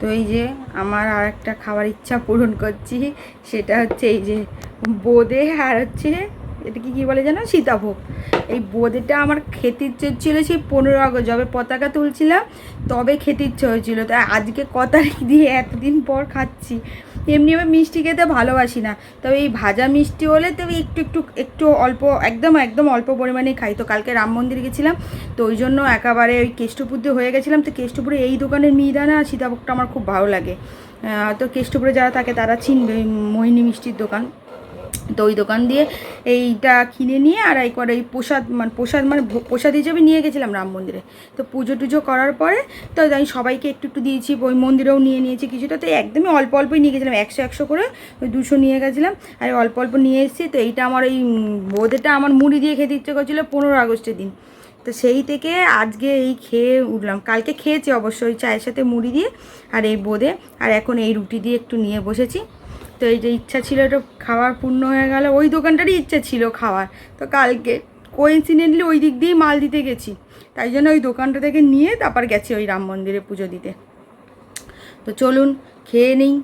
তো এই যে আমার আর একটা খাবার ইচ্ছা পূরণ করছি, সেটা হচ্ছে এই যে বোঁদে আর হচ্ছে এটা কি কী বলে জানো সীতাভোগ। এই বোঁদেটা আমার খেতে ইচ্ছে হচ্ছিল সেই পনেরো আগস্ট, যবে পতাকা তুলছিলাম, তবে খেতে ইচ্ছে হয়েছিল। তাই আজকে ক তারিখ দিয়ে এতদিন পর খাচ্ছি। এমনি আমি মিষ্টি খেতে ভালোবাসি না। তবে এই ভাজা মিষ্টি হলে তবে একটু একটু একটু অল্প, একদম একদম অল্প পরিমাণে খাই। তো কালকে রাম মন্দির গেছিলাম, তো ওই জন্য একেবারে ওই কেষ্টপুর দিয়ে হয়ে গেছিলাম। তো কেষ্টপুরে এই দোকানের মিহিদানা আর সীতাভোগটা আমার খুব ভালো লাগে। তো কেষ্টপুরে যারা থাকে তারা চিনবে মোহিনী মিষ্টির দোকান। তো ওই দোকান দিয়ে এইটা কিনে নিয়ে আর এই করে এই প্রসাদ মানে প্রসাদ মানে প্রসাদ হিসেবে নিয়ে গেছিলাম রাম মন্দিরে। তো পুজো টুজো করার পরে তো আমি সবাইকে একটু একটু দিয়েছি, ওই মন্দিরেও নিয়ে নিয়েছি কিছুটা। তো একদমই অল্প অল্পই নিয়ে গেছিলাম, একশো একশো করে ওই দুশো নিয়ে গেছিলাম। আর অল্প অল্প নিয়ে এসেছি, তো এইটা আমার এই বোঁদেটা আমার মুড়ি দিয়ে খেতে ইচ্ছে করছিল পনেরো আগস্টের দিন। তো সেই থেকে আজকে এই খেয়ে উঠলাম। কালকে খেয়েছি অবশ্যই চায়ের সাথে মুড়ি দিয়ে আর এই বোঁদে। আর এখন এই রুটি দিয়ে একটু নিয়ে বসেছি। তো এই যে ইচ্ছা ছিল এটা খাওয়ার পূর্ণ হয়ে গেল, ওই দোকানটারই ইচ্ছা ছিল খাওয়ার। তো কালকে কোইন্সিডেন্টলি ওই দিক দিয়েই মাল দিতে গেছি। তাই জন্য ওই দোকানটা থেকে নিয়ে তারপর গেছি ওই রাম মন্দিরে পুজো দিতে। তো চলুন, খেয়ে নিই।